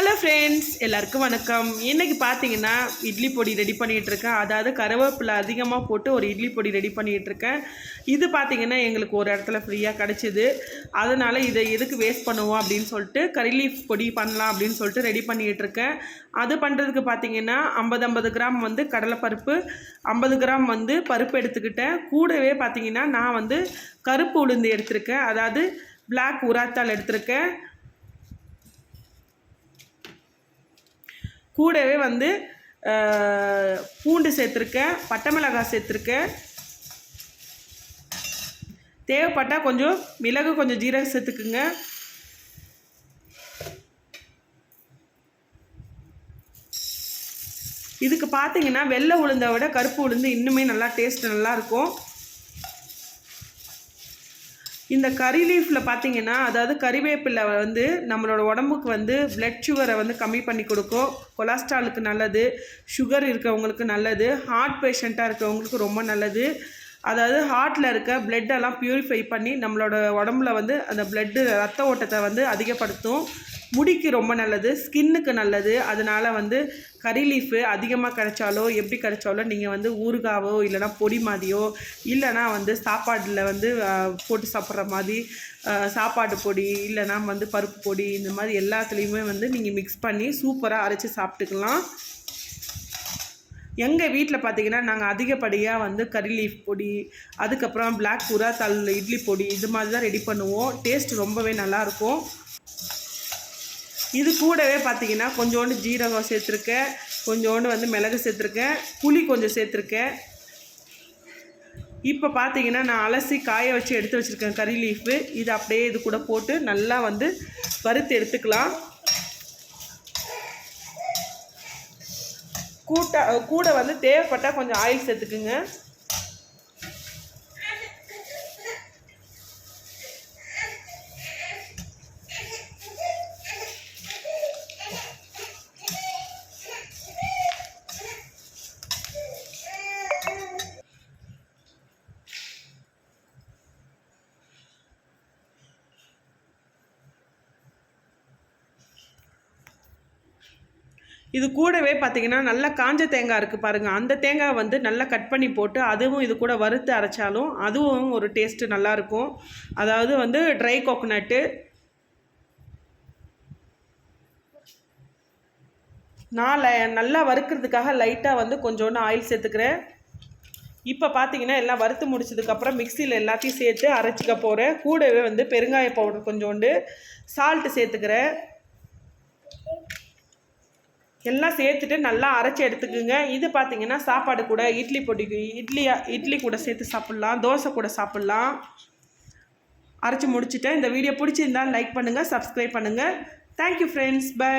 Hello friends எல்லாருக்கும் வணக்கம். இன்றைக்கி பார்த்தீங்கன்னா இட்லி பொடி ரெடி பண்ணிகிட்டு இருக்கேன். அதாவது கருவேப்பிலை அதிகமாக போட்டு ஒரு இட்லி பொடி ரெடி பண்ணிகிட்ருக்கேன் இது பார்த்தீங்கன்னா எங்களுக்கு ஒரு இடத்துல ஃப்ரீயாக கிடச்சிது. அதனால் இதை எதுக்கு வேஸ்ட் பண்ணுவோம் அப்படின்னு சொல்லிட்டு கறி லீஃப் பொடி பண்ணலாம் அப்படின்னு சொல்லிட்டு ரெடி பண்ணிகிட்டு இருக்கேன். அது பண்ணுறதுக்கு பார்த்தீங்கன்னா ஐம்பது ஐம்பது கிராம் வந்து கடலைப்பருப்பு ஐம்பது கிராம் வந்து பருப்பு எடுத்துக்கிட்டேன். கூடவே பார்த்தீங்கன்னா நான் வந்து கருப்பு உளுந்து எடுத்திருக்கேன். அதாவது பிளாக் உராத்தால் எடுத்திருக்கேன். கூடவே வந்து பூண்டு சேர்த்துருக்கேன் பட்டை மிளகாய் சேர்த்துருக்கேன். தேவைப்பட்டால் கொஞ்சம் மிளகு கொஞ்சம் ஜீரகம் சேர்த்துக்குங்க. இதுக்கு பார்த்தீங்கன்னா வெள்ளை உளுந்தை விட கருப்பு உளுந்து இன்னுமே நல்லா டேஸ்ட் நல்லாயிருக்கும் இந்த கறி லீஃபில் பார்த்தீங்கன்னா அதாவது கறிவேப்பிலை வந்து நம்மளோட உடம்புக்கு வந்து பிளட் சுகரை வந்து கம்மி பண்ணி கொடுக்கும். கொலஸ்ட்ராலுக்கு நல்லது. சுகர் இருக்கவங்களுக்கு நல்லது. ஹார்ட் பேஷண்ட்டாக இருக்கவங்களுக்கு ரொம்ப நல்லது. அதாவது ஹார்ட்டில் இருக்க பிளட்டெல்லாம் ப்யூரிஃபை பண்ணி நம்மளோட உடம்புல வந்து அந்த பிளட்டு ரத்த ஓட்டத்தை வந்து அதிகப்படுத்தும். முடிக்கு ரொம்ப நல்லது ஸ்கின்னுக்கு நல்லது. அதனால் வந்து கறி லீஃபு அதிகமாக கிடைச்சாலோ எப்படி கிடைச்சாலோ நீங்கள் வந்து ஊறுகாவோ இல்லைனா பொடி மாதிரியோ இல்லைனா வந்து சாப்பாட்டில் வந்து போட்டு சாப்பிட்ற மாதிரி சாப்பாடு பொடி இல்லைனா வந்து பருப்பு பொடி இந்த மாதிரி எல்லாத்துலேயுமே வந்து நீங்கள் மிக்ஸ் பண்ணி சூப்பராக அரைச்சி சாப்பிட்டுக்கலாம். எங்கள் வீட்டில் பார்த்தீங்கன்னா நாங்கள் அதிகப்படியாக வந்து கறி லீஃப் பொடி அதுக்கப்புறம் பிளாக் புறா தல் இட்லி பொடி இது மாதிரி தான் ரெடி பண்ணுவோம். டேஸ்ட் ரொம்பவே நல்லாயிருக்கும். இது கூடவே பார்த்தீங்கன்னா கொஞ்சோண்டு ஜீரகம் சேர்த்துருக்கேன். கொஞ்சோண்டு வந்து மிளகு சேர்த்துருக்கேன். புளி கொஞ்சம் சேர்த்துருக்கேன். இப்போ பார்த்தீங்கன்னா நான் அலசி காய வச்சு எடுத்து வச்சுருக்கேன் கறி லீஃபு இது அப்படியே இது கூட போட்டு நல்லா வந்து வறுத்து எடுத்துக்கலாம். கூட்ட கூட வந்து தேவைப்பட்டால் கொஞ்சம் ஆயில் சேர்த்துக்குங்க. இது கூடவே பார்த்திங்கன்னா நல்லா காஞ்ச தேங்காய் இருக்குது பாருங்கள் அந்த தேங்காய் வந்து நல்லா கட் பண்ணி போட்டு அதுவும் இது கூட வறுத்து அரைச்சாலும் அதுவும் ஒரு டேஸ்ட்டு நல்லாயிருக்கும் அதாவது வந்து ட்ரை கோகோனட்டு நான் ல- நல்லா வறுக்கிறதுக்காக லைட்டாக வந்து கொஞ்சோண்டு ஆயில் சேர்த்துக்கிறேன். இப்போ பார்த்தீங்கன்னா எல்லாம் வறுத்து முடிச்சதுக்கப்புறம் மிக்சியில் எல்லாத்தையும் சேர்த்து அரைச்சிக்க போகிறேன் கூடவே வந்து பெருங்காய பவுடர் கொஞ்சோண்டு சால்ட்டு சேர்த்துக்கிறேன். எல்லாம் சேர்த்துட்டு நல்லா அரைச்சி எடுத்துக்குங்க. இது பார்த்தீங்கன்னா சாப்பாடு கூட இட்லி பொடிக்கு இட்லியா இட்லி கூட சேர்த்து சாப்பிட்லாம் தோசை கூட சாப்பிட்லாம். அரைச்சி முடிச்சுட்டேன். இந்த வீடியோ பிடிச்சிருந்தால் லைக் பண்ணுங்கள் சப்ஸ்கிரைப் பண்ணுங்கள் தேங்க்யூ ஃப்ரெண்ட்ஸ் பை